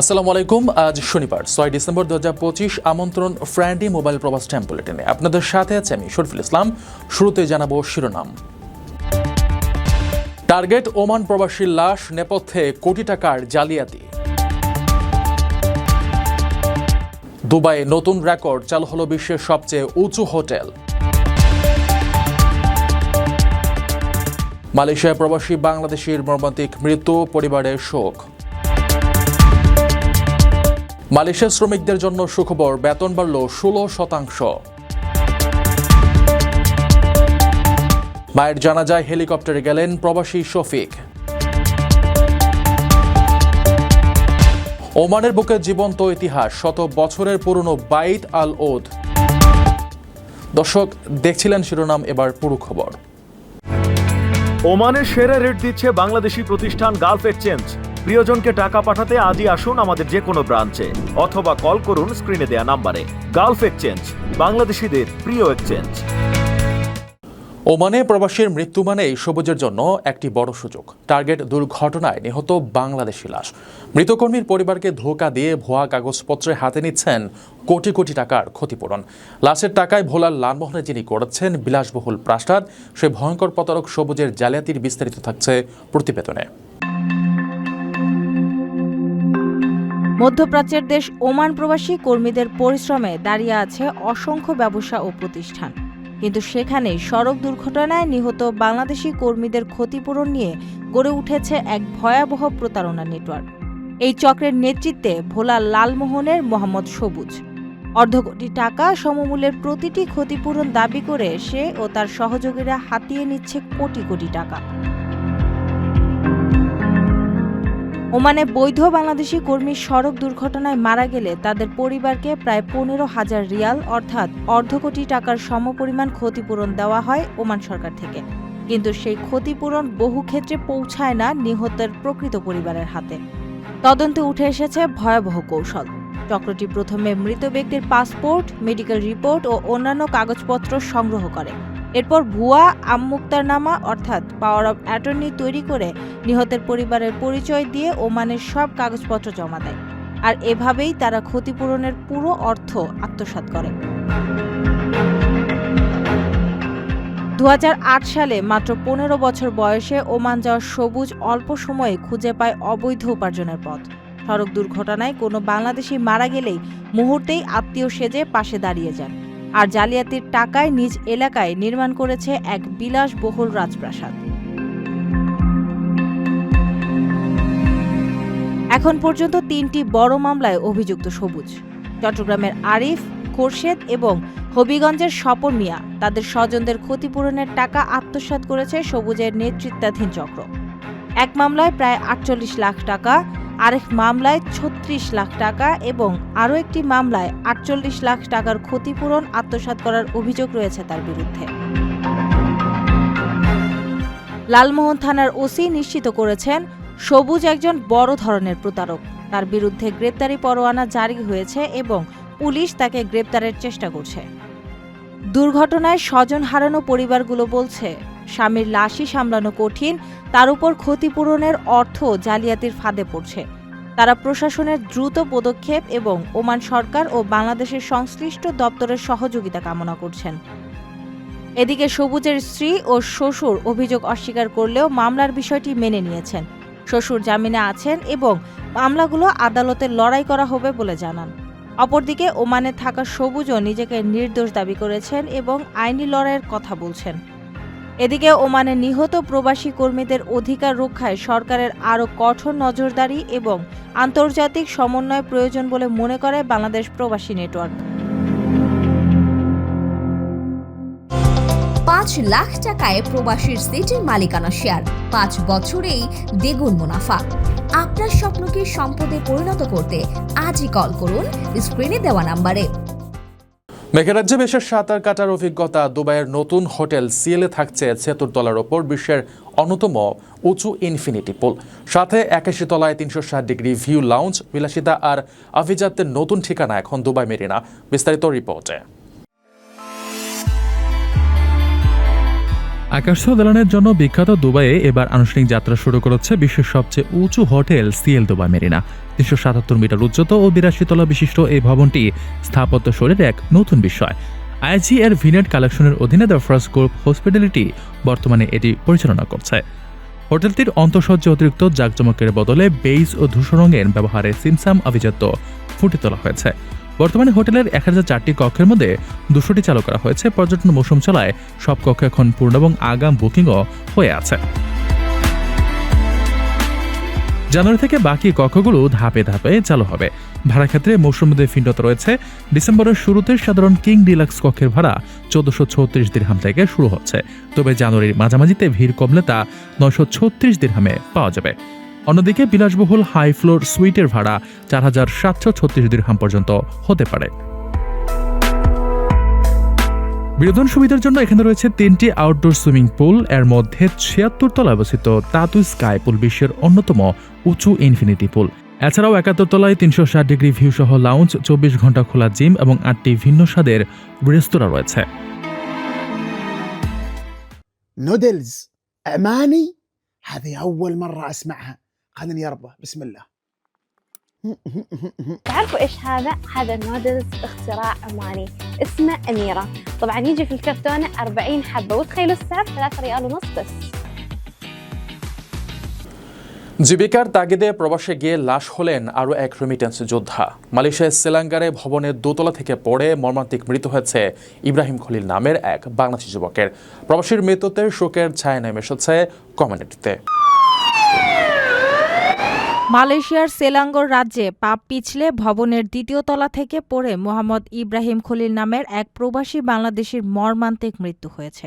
আসসালামু আলাইকুম, আজ শনিবার, ছয় ডিসেম্বর দুহাজার পঁচিশ, আমন্ত্রণ ফ্র্যান্ডি মোবাইল প্রবাস টেম্পলেটেনে আপনাদের সাথে আছে আমি শরীফুল ইসলাম, শুরুতে জানাব শিরোনাম। টার্গেট ওমান প্রবাসীর লাশ, নেপথ্যে কোটি টাকার জালিয়াতি। দুবাইয়ে নতুন রেকর্ড, চালু হলো বিশ্বের সবচেয়ে উঁচু হোটেল। মালয়েশিয়ায় প্রবাসী বাংলাদেশির মর্মান্তিক মৃত্যু, পরিবারের শোক। মালয়েশিয়া শ্রমিকদের জন্য সুখবর, বেতন বাড়ল ষোলো শতাংশ। মায়ের জানাজায় হেলিকপ্টারে গেলেন প্রবাসী শফিক। ওমানের বুকে জীবন্ত ইতিহাস, শত বছরের পুরনো বাইত আল ওদ দর্শক, দেখছিলেন শিরোনাম, এবার পুরো খবর। ওমানের সেরা রেট দিচ্ছে বাংলাদেশি প্রতিষ্ঠান গালফ এক্সচেঞ্জ। প্রিয়জনকে টাকা পাঠাতে আজই আসুন আমাদের যে কোনো ব্রাঞ্চে, অথবা কল করুন স্ক্রিনে দেয়া নাম্বারে। গালফ এক্সচেঞ্জ, বাংলাদেশিদের প্রিয় এক্সচেঞ্জ। ওমানে প্রবাসীর মৃত্যু মানেই সবুজের জন্য একটি বড় সুযোগ। টার্গেট দুর্ঘটনায় নিহত বাংলাদেশি লাশ। মৃতকর্মীর পরিবারকে ধোকা দিয়ে ভুয়া কাগজপত্রে হাতে নিচ্ছেন কোটি কোটি টাকার ক্ষতিপূরণ। লাশের টাকায় ভোলার লালমোহনে যিনি করেছেন বিলাসবহুল প্রাসাদ, সে ভয়ঙ্কর প্রতারক সবুজের জালিয়াতির বিস্তারিত থাকছে প্রতিবেদনে। মধ্যপ্রাচ্যের দেশ ওমান প্রবাসী কর্মীদের পরিশ্রমে দাঁড়িয়ে আছে অসংখ্য ব্যবসা ও প্রতিষ্ঠান। কিন্তু সেখানে সড়ক দুর্ঘটনায় নিহত বাংলাদেশি কর্মীদের ক্ষতিপূরণ নিয়ে গড়ে উঠেছে এক ভয়াবহ প্রতারণা নেটওয়ার্ক। এই চক্রের নেতৃত্বে ভোলা লালমোহনের মোহাম্মদ সবুজ। অর্ধ কোটি টাকা সমমূল্যের প্রতিটি ক্ষতিপূরণ দাবি করে সে ও তার সহযোগীরা হাতিয়ে নিচ্ছে কোটি কোটি টাকা। ওমানে বৈধ বাংলাদেশি কর্মী সড়ক দুর্ঘটনায় মারা গেলে তাদের পরিবারকে প্রায় পনেরো হাজার রিয়াল, অর্থাৎ অর্ধ কোটি টাকার সমপরিমাণ ক্ষতিপূরণ দেওয়া হয় ওমান সরকার থেকে। কিন্তু সেই ক্ষতিপূরণ বহু ক্ষেত্রে পৌঁছায় না নিহতের প্রকৃত পরিবারের হাতে। তদন্তে উঠে এসেছে ভয়াবহ কৌশল। চক্রটি প্রথমে মৃত ব্যক্তির পাসপোর্ট, মেডিকেল রিপোর্ট ও অন্যান্য কাগজপত্র সংগ্রহ করে। এরপর ভুয়া আমমুক্তারনামা অর্থাৎ পাওয়ার অব অ্যাটর্নি তৈরি করে নিহতের পরিবারের পরিচয় দিয়ে ওমানের সব কাগজপত্র জমা দেয়। আর এভাবেই তারা ক্ষতিপূরণের পুরো অর্থ আত্মসাৎ করে। দু হাজার আট সালে মাত্র পনেরো বছর বয়সে ওমান যাওয়ার সবুজ অল্প সময়ে খুঁজে পায় অবৈধ উপার্জনের পথ। সড়ক দুর্ঘটনায় কোনো বাংলাদেশি মারা গেলেই মুহূর্তেই আত্মীয় সেজে পাশে দাঁড়িয়ে যান। আর জালিয়াতির টাকায় নিজ এলাকায় নির্মাণ করেছে এক বিলাসবহুল রাজপ্রাসাদ। এখন পর্যন্ত তিনটি বড় মামলায় অভিযুক্ত সবুজ। চট্টগ্রামের আরিফ, খোরশেদ এবং হবিগঞ্জের স্বপন মিয়া তাদের স্বজনদের ক্ষতিপূরণের টাকা আত্মসাৎ করেছে সবুজের নেতৃত্বাধীন চক্র। এক মামলায় প্রায় আটচল্লিশ লাখ টাকা আরেক মামলায় ছত্রিশ লাখ টাকা এবং আরও একটি মামলায় আটচল্লিশ লাখ টাকার ক্ষতিপূরণ আত্মসাৎ করার অভিযোগ রয়েছে তার বিরুদ্ধে। লালমোহন থানার ওসি নিশ্চিত করেছেন, সবুজ একজন বড় ধরনের প্রতারক। তার বিরুদ্ধে গ্রেপ্তারি পরোয়ানা জারি হয়েছে এবং পুলিশ তাকে গ্রেপ্তারের চেষ্টা করছে। দুর্ঘটনায় স্বজন হারানো পরিবারগুলো বলছে স্বামীর লাশই সামলানো কঠিন, তার উপর ক্ষতিপূরণের অর্থ জালিয়াতির ফাঁদে পড়ছে। তারা প্রশাসনের দ্রুত পদক্ষেপ এবং ওমান সরকার ও বাংলাদেশের সংশ্লিষ্ট দপ্তরের সহযোগিতা কামনা করছেন। এদিকে সবুজের স্ত্রী ও শ্বশুর অভিযোগ অস্বীকার করলেও মামলার বিষয়টি মেনে নিয়েছেন। শ্বশুর জামিনে আছেন এবং মামলাগুলো আদালতে লড়াই করা হবে বলে জানান। অপরদিকে ওমানে থাকা সবুজও নিজেকে নির্দোষ দাবি করেছেন এবং আইনি লড়াইয়ের কথা বলছেন। এদিকে ওমানে নিহত প্রবাসী কর্মীদের অধিকার রক্ষায় সরকারের আরও কঠোর নজরদারি এবং আন্তর্জাতিক সমন্বয় প্রয়োজন বলে মনে করে বাংলাদেশ প্রবাসী নেটওয়ার্ক। পাঁচ লাখ টাকায় প্রবাসীর সিটির মালিকানা শেয়ার, পাঁচ বছরেই দ্বিগুণ মুনাফা। আপনার স্বপ্নকে সম্পদে পরিণত করতে আজই কল করুন স্ক্রিনে দেওয়া নাম্বারে। মেঘরাজ্যে বেশের সাঁতার কাটার অভিজ্ঞতা দুবাইয়ের নতুন হোটেল সিএলে থাকছে ছেতুর তলার ওপর, বিশ্বের অন্যতম উঁচু ইনফিনিটি পুল। সাথে একাশি তলায় তিনশো ষাট ডিগ্রি ভিউ লাউঞ্জ, বিলাসিতা আর আভিজাতের নতুন ঠিকানা এখন দুবাই মেরিনা। বিস্তারিত রিপোর্টে। আকাশছোঁয়া দালানের জন্য বিখ্যাত দুবাইয়ে এবার আনুষ্ঠানিক যাত্রা শুরু করেছে বিশ্বের সবচেয়ে উঁচু হোটেল সিএল দুবাই মেরিনা। তিনশো সাতাত্তর মিটার উচ্চতা ও বিরাশি তলা বিশিষ্ট এই ভবনটি স্থাপত্য শৈলীর এক নতুন বিষয়। আইজি এর ভিনেট কালেকশনের অধীনে দ্য ফার্স্ট গ্রুপ হসপিটালিটি বর্তমানে এটি পরিচালনা করছে। হোটেলটির অন্তঃসজ্জা অতিরিক্ত জাকজমকের বদলে বেইজ ও ধূসর রঙের ব্যবহারে সিমসাম আভিজাত্য ফুটে তোলা হয়েছে। বর্তমানে হোটেলের এক চারটি কক্ষের মধ্যে দুশোটি চালু করা হয়েছে। পর্যটন মৌসুম চলায় সব কক্ষ এখন পূর্ণ এবং আগাম বুকিংও হয়ে আছে। জানুয়ারি থেকে বাকি কক্ষগুলো ধাপে ধাপে চালু হবে। ভাড়া ক্ষেত্রে মৌসুম মধ্যে ভিন্নতা রয়েছে। ডিসেম্বরের শুরুতে সাধারণ কিং ডিলাক্স কক্ষের ভাড়া চোদ্দশো ছত্রিশ দিরহাম থেকে শুরু হচ্ছে। তবে জানুয়ারির মাঝামাঝিতে ভিড় কমলে তা নয়শো ছত্রিশ দিরহামে পাওয়া যাবে। অন্যদিকে বিলাসবহুল হাই ফ্লোর সুইটের ভাড়া চার হাজার সাতশো ছত্রিশ দিরহাম পর্যন্ত হতে পারে বিনোদন সুবিধার জন্য এখানে রয়েছে তিনটি আউটডোর সুইমিং পুল এর মধ্যে ছিয়াত্তর তলায় অবস্থিত তাতু স্কাই পুল বিশ্বের অন্যতম উঁচু ইনফিনিটি পুল এছাড়াও একাত্তর তলায় তিনশো ষাট ডিগ্রি ভিউ সহ লাউঞ্জ চব্বিশ ঘন্টা খোলা জিম এবং আটটি ভিন্ন স্বাদের রেস্তোরাঁ রয়েছে نودلز عماني هذه أول مرة أسمعها خليني يربى بسم الله تعرفوا ايش هذا؟ هذا نودلز اختراع عماني اسمه أميرة طبعا يجي في الكرتونة 40 حبة وتخيلوا السعر 3 ريال ونص بس জীবিকার তাগিদে প্রবাসে গিয়ে লাশ হলেন আরও এক রেমিটেন্স যোদ্ধা মালয়েশিয়ার সেলাঙ্গারে ভবনের দোতলা থেকে পড়ে মর্মান্তিক মৃত্যু হয়েছে ইব্রাহিম খলিল নামের এক বাংলাদেশি যুবকের প্রবাসীর মৃত্যুতে শোকের ছায়া নেমে এসেছে কমিউনিটিতে মালয়েশিয়ার সেলাঙ্গর রাজ্যে পাপ পিছলে ভবনের দ্বিতীয় তলা থেকে পড়ে মোহাম্মদ ইব্রাহিম খলিল নামের এক প্রবাসী বাংলাদেশির মর্মান্তিক মৃত্যু হয়েছে।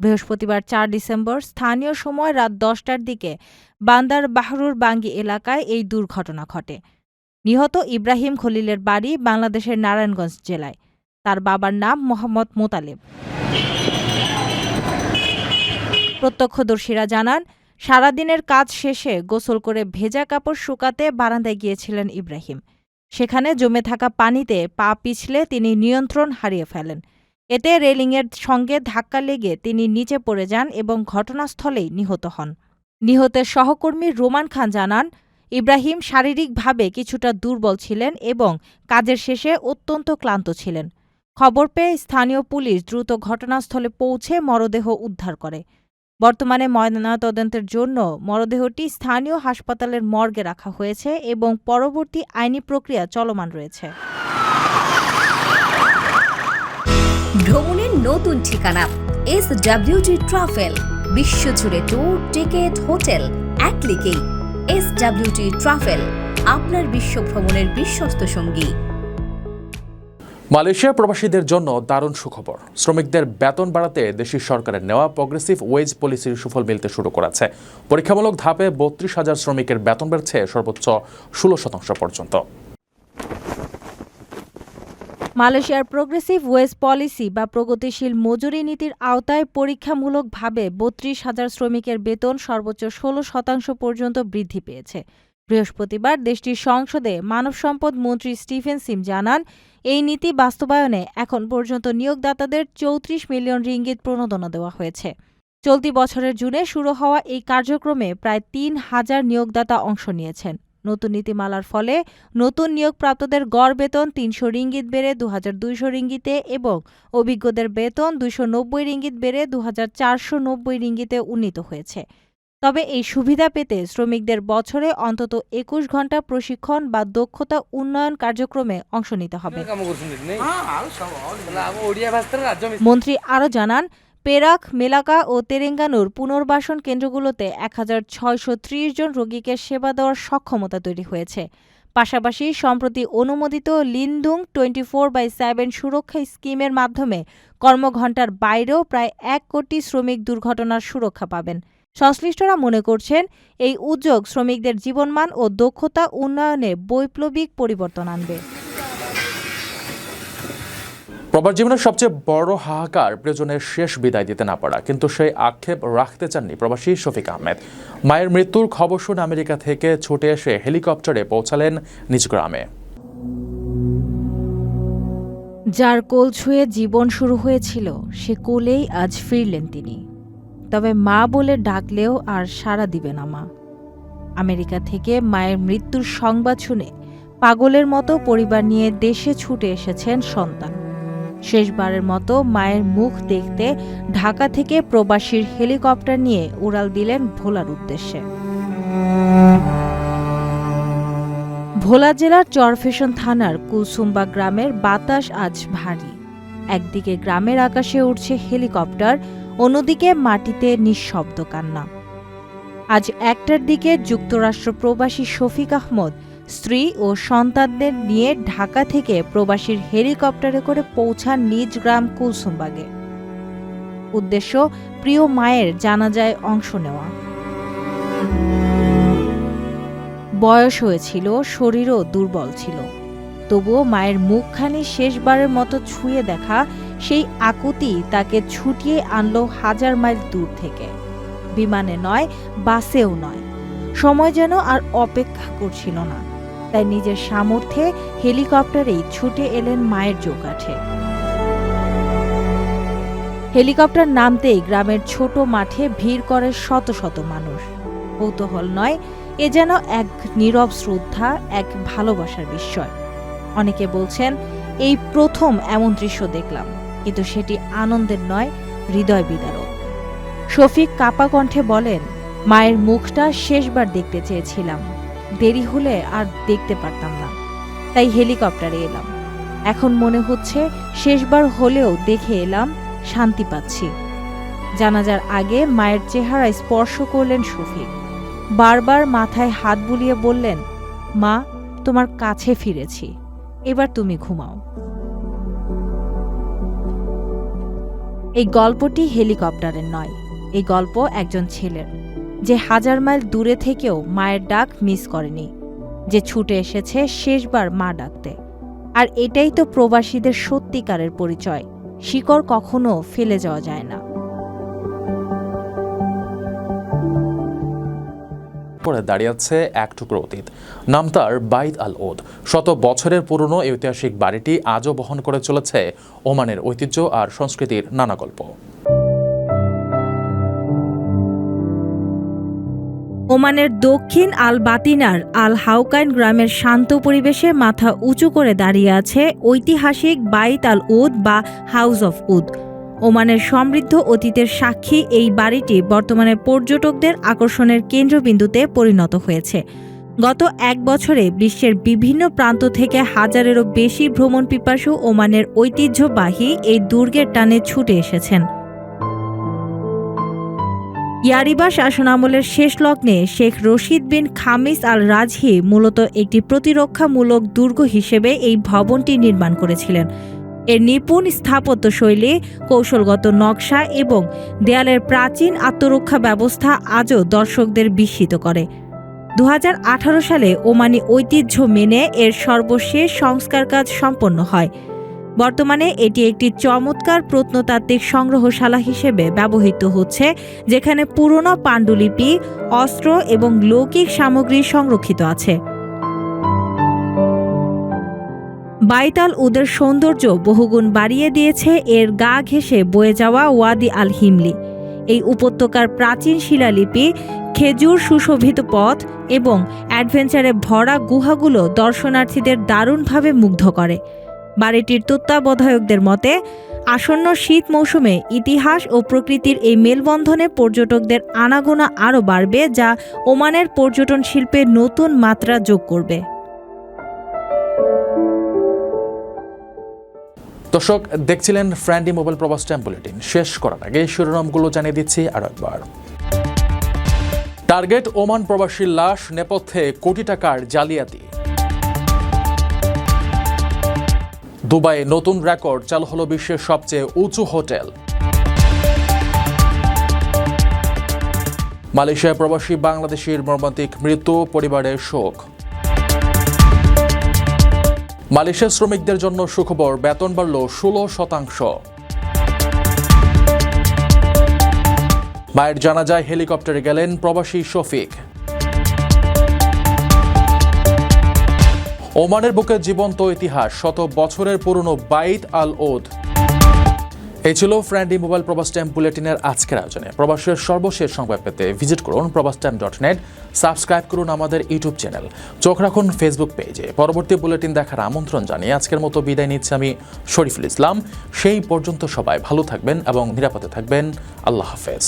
বৃহস্পতিবার চার ডিসেম্বর স্থানীয় সময় রাত দশটার দিকে বান্দার বাহরুর বাঙ্গি এলাকায় এই দুর্ঘটনা ঘটে। নিহত ইব্রাহিম খলিলের বাড়ি বাংলাদেশের নারায়ণগঞ্জ জেলায়। তার বাবার নাম মোহাম্মদ মোতালেব। প্রত্যক্ষদর্শীরা জানান সারাদিনের কাজ শেষে গোসল করে ভেজা কাপড় শুকাতে বারান্দায় গিয়েছিলেন ইব্রাহিম। সেখানে জমে থাকা পানিতে পা পিছলে তিনি নিয়ন্ত্রণ হারিয়ে ফেলেন। এতে রেলিংয়ের সঙ্গে ধাক্কা লেগে তিনি নিচে পড়ে যান এবং ঘটনাস্থলেই নিহত হন। নিহতের সহকর্মী রোমান খান জানান, ইব্রাহিম শারীরিকভাবে কিছুটা দুর্বল ছিলেন এবং কাজের শেষে অত্যন্ত ক্লান্ত ছিলেন। খবর পেয়ে স্থানীয় পুলিশ দ্রুত ঘটনাস্থলে পৌঁছে মরদেহ উদ্ধার করে। বর্তমানে ময়নাতদন্তের জন্য মরদেহটি স্থানীয় হাসপাতালের মর্গে রাখা হয়েছে এবং পরবর্তী আইনি প্রক্রিয়া চলমান রয়েছে। ভ্রমণের নতুন ঠিকানা এস ডাব্লিউটি ট্রাভেল বিশ্বজুড়ে ট্যুর টিকেট হোটেল এক ক্লিকেই এস ডাব্লিউটি ট্রাভেল আপনার বিশ্ব ভ্রমণের বিশ্বস্ত সঙ্গী। মালয়েশিয়া প্রবাসীদের জন্য দারুণ সুখবর। শ্রমিকদের বেতন বাড়াতে দেশের সরকারের নেওয়া প্রগ্রেসিভ ওয়েজ পলিসির সুফল মিলতে শুরু করেছে। পরীক্ষামূলক ধাপে বত্রিশ হাজার শ্রমিকের বেতন বেড়েছে সর্বোচ্চ ষোলো শতাংশ পর্যন্ত। মালয়েশিয়ার প্রোগ্রেসিভ ওয়েজ পলিসি বা প্রগতিশীল মজুরি নীতির আওতায় পরীক্ষামূলকভাবে বত্রিশ হাজার শ্রমিকের বেতন সর্বোচ্চ ষোলো শতাংশ পর্যন্ত বৃদ্ধি পেয়েছে। বৃহস্পতিবার দেশটির সংসদে মানব সম্পদ মন্ত্রী স্টিফেন সিম জানান, এই নীতি বাস্তবায়নে এখন পর্যন্ত নিয়োগদাতাদের চৌত্রিশ মিলিয়ন রিঙ্গিত প্রণোদনা দেওয়া হয়েছে। চলতি বছরের জুনে শুরু হওয়া এই কার্যক্রমে প্রায় তিন হাজার নিয়োগদাতা অংশ নিয়েছেন। নতুন নীতিমালার ফলে নতুন নিয়োগপ্রাপ্তদের গড় বেতন তিনশো রিঙ্গিত বেড়ে দু হাজার দুইশো রিঙ্গিতে এবং অভিজ্ঞদের বেতন দুইশো নব্বই রিঙ্গিত বেড়ে দু হাজার চারশো নব্বই রিঙ্গিতে উন্নীত হয়েছে। তবে এই সুবিধা পেতে শ্রমিকদের বছরে অন্তত একুশ ঘণ্টা প্রশিক্ষণ বা দক্ষতা উন্নয়ন কার্যক্রমে অংশ নিতে হবে। মন্ত্রী আরও জানান পেরাক মেলাকা ও তেরেঙ্গানুর পুনর্বাসন কেন্দ্রগুলোতে এক হাজার ছয়শো ত্রিশ জন রোগীকে সেবা দেওয়ার সক্ষমতা তৈরি হয়েছে। পাশাপাশি সম্প্রতি অনুমোদিত লিনদুং টোয়েন্টি ফোর বাই সেভেন সুরক্ষা স্কিমের মাধ্যমে কর্মঘণ্টার বাইরেও প্রায় এক কোটি শ্রমিক দুর্ঘটনার সুরক্ষা পাবেন। সংশ্লিষ্টরা মনে করছেন এই উদ্যোগ শ্রমিকদের জীবনমান ও দক্ষতা উন্নয়নে বৈপ্লবিক পরিবর্তন আনবে। প্রবাস জীবনের সবচেয়ে বড় হাহাকার প্রিয়জনের শেষ বিদায় দিতে না পারা কিন্তু সেই আক্ষেপ রাখতে চাননি প্রবাসী শফিক আহমেদ। মায়ের মৃত্যুর খবর শুনে আমেরিকা থেকে ছুটে এসে হেলিকপ্টারে পৌঁছালেন নিজ গ্রামে। যার কোল ছুঁয়ে জীবন শুরু হয়েছিল সে কোলেই আজ ফিরলেন তিনি। তবে মা বলে ডাকলেও আর সাড়া দিবে না মা। আমেরিকা থেকে মায়ের মৃত্যুর সংবাদ শুনে পাগলের মতো পরিবার নিয়ে দেশে ছুটে এসেছেন সন্তান। শেষবারের মতো মায়ের মুখ দেখতে ঢাকা থেকে প্রবাসীর হেলিকপ্টার নিয়ে উড়াল দিলেন ভোলার উদ্দেশ্যে। ভোলা জেলার চরফেশন থানার কুলসুম্বা গ্রামের বাতাস আজ ভারী। একদিকে গ্রামের আকাশে উঠছে হেলিকপ্টার অন্যদিকে মাটিতে নিঃশব্দ কান্না। আজ একটার দিকে যুক্তরাষ্ট্র প্রবাসী শফিক আহমদ, স্ত্রী ও সন্তানদের নিয়ে ঢাকা থেকে প্রবাসীর হেলিকপ্টারে করে পৌঁছান নিজ গ্রাম কুলসুমবাগে। উদ্দেশ্য, প্রিয় মায়ের জানাজায় অংশ নেওয়া। বয়স হয়েছিল, শরীরও দুর্বল ছিল। তবুও মায়ের মুখখানি শেষবারের মতো ছুঁয়ে দেখা সেই আকুতি তাকে ছুটিয়ে আনলো হাজার মাইল দূর থেকে। বিমানে নয়, বাসেও নয়। সময় যেন আর অপেক্ষা করছিল না। তাই নিজের সামর্থ্যে হেলিকপ্টারেই ছুটে এলেন মায়ের জোকাঠে হেলিকপ্টার নামতেই গ্রামের ছোট মাঠে ভিড় করে শত শত মানুষ। কৌতূহল নয়, এ যেন এক নীরব শ্রদ্ধা, এক ভালোবাসার বিস্ময়। অনেকে বলছেন, এই প্রথম এমন দৃশ্য দেখলাম। কিন্তু সেটি আনন্দের নয়, হৃদয় বিদারক। শফিক কাপা কণ্ঠে বলেন, মায়ের মুখটা শেষবার দেখতে চেয়েছিলাম। দেরি হলে আর দেখতে পারতাম না। তাই হেলিকপ্টারে এলাম। এখন মনে হচ্ছে শেষবার হলেও দেখে এলাম, শান্তি পাচ্ছি। জানাজার আগে মায়ের চেহারা স্পর্শ করলেন শফিক। বারবার মাথায় হাত বুলিয়ে বললেন, মা, তোমার কাছে ফিরেছি। এবার তুমি ঘুমাও। এই গল্পটি হেলিকপ্টারের নয়, এই গল্প একজন ছেলের, যে হাজার মাইল দূরে থেকেও মায়ের ডাক মিস করেনি, যে ছুটে এসেছে শেষবার মা ডাকতে। আর এটাই তো প্রবাসীদের সত্যিকারের পরিচয়, শিকড় কখনো ফেলে যাওয়া যায় না। পরে দাঁড়িয়ে আছে এক টুকরো অতীত। নাম তার বাইদ আল ওদ। শত বছরের পুরনো ঐতিহাসিক বাড়িটি আজও বহন করে চলেছে ওমানের ঐতিহ্য আর সংস্কৃতির নানা গল্প। ওমানের দক্ষিণ আল বাতিনার আল হাউকাইন গ্রামের শান্ত পরিবেশে মাথা উঁচু করে দাঁড়িয়ে আছে ঐতিহাসিক বাইত আল উদ বা হাউস অফ উদ ওমানের সমৃদ্ধ অতীতের সাক্ষী এই বাড়িটি বর্তমানে পর্যটকদের আকর্ষণের কেন্দ্রবিন্দুতে পরিণত হয়েছে। গত এক বছরে বিশ্বের বিভিন্ন প্রান্ত থেকে হাজারেরও বেশি ভ্রমণ পিপাসু ওমানের ঐতিহ্যবাহী এই দুর্গের টানে ছুটে এসেছেন। ইয়ারিবা শাসনামলের শেষ লগ্নে শেখ রশিদ বিন খামিস আল রাজহি মূলত একটি প্রতিরক্ষামূলক দুর্গ হিসেবে এই ভবনটি নির্মাণ করেছিলেন। এর নিপুণ স্থাপত্যশৈলী কৌশলগত নকশা এবং দেয়ালের প্রাচীন আত্মরক্ষা ব্যবস্থা আজও দর্শকদের বিস্মিত করে। দু হাজার আঠারো সালে ওমানি ঐতিহ্য মেনে এর সর্বশেষ সংস্কার কাজ সম্পন্ন হয়। বর্তমানে এটি একটি চমৎকার প্রত্নতাত্ত্বিক সংগ্রহশালা হিসেবে ব্যবহৃত হচ্ছে, যেখানে পুরনো পাণ্ডুলিপি, অস্ত্র এবং লৌকিক সামগ্রী সংরক্ষিত আছে। বাইতাল উদের সৌন্দর্য বহুগুণ বাড়িয়ে দিয়েছে, এর গা ঘেঁষে বয়ে যাওয়া ওয়াদি আল হিমলি এই উপত্যকার প্রাচীন শিলালিপি, খেজুর সুশোভিত পথ এবং অ্যাডভেঞ্চারে ভরা গুহাগুলো দর্শনার্থীদের দারুণভাবে মুগ্ধ করে। বাড়িটির তত্ত্বাবধায়কদের মতে, আসন্ন শীত মৌসুমে ইতিহাস ও প্রকৃতির এই মেলবন্ধনে পর্যটকদের আনাগোনা আরও বাড়বে, যা ওমানের পর্যটন শিল্পে নতুন মাত্রা যোগ করবে। দর্শক, দেখছিলেন ফ্র্যান্ডি মোবাইল প্রবাস টাইম বুলেটিন শেষ করার আগে শিরোনামগুলো জানিয়ে দিচ্ছি আরও একবার। টার্গেট ওমান প্রবাসীর লাশ, নেপথ্যে কোটি টাকার জালিয়াতি। দুবাইয়ে নতুন রেকর্ড, চালু হলো বিশ্বের সবচেয়ে উঁচু হোটেল। মালয়েশিয়ায় প্রবাসী বাংলাদেশির মর্মান্তিক মৃত্যু, পরিবারের শোক। মালয়েশিয়া শ্রমিকদের জন্য সুখবর, বেতন বাড়ল ষোলো শতাংশ। মায়ের জানাজায় হেলিকপ্টারে গেলেন প্রবাসী শফিক। ওমানের বুকে জীবন্ত ইতিহাস, শত বছরের পুরনো বাইত আল ওদ এই ছিল ফ্রেন্ডি মোবাইল প্রবাস টাইম বুলেটিনের আজকের আয়োজনে। প্রবাসের সর্বশেষ সংবাদ পেতে ভিজিট করুন প্রবাস টাইম ডট নেট সাবস্ক্রাইব করুন আমাদের ইউটিউব চ্যানেল চোখ রাখুন ফেসবুক পেজে পরবর্তী বুলেটিন দেখার আমন্ত্রণ জানিয়ে আজকের মতো বিদায় নিচ্ছি আমি শরীফুল ইসলাম। সেই পর্যন্ত সবাই ভালো থাকবেন এবং নিরাপদে থাকবেন। আল্লাহ হাফেজ।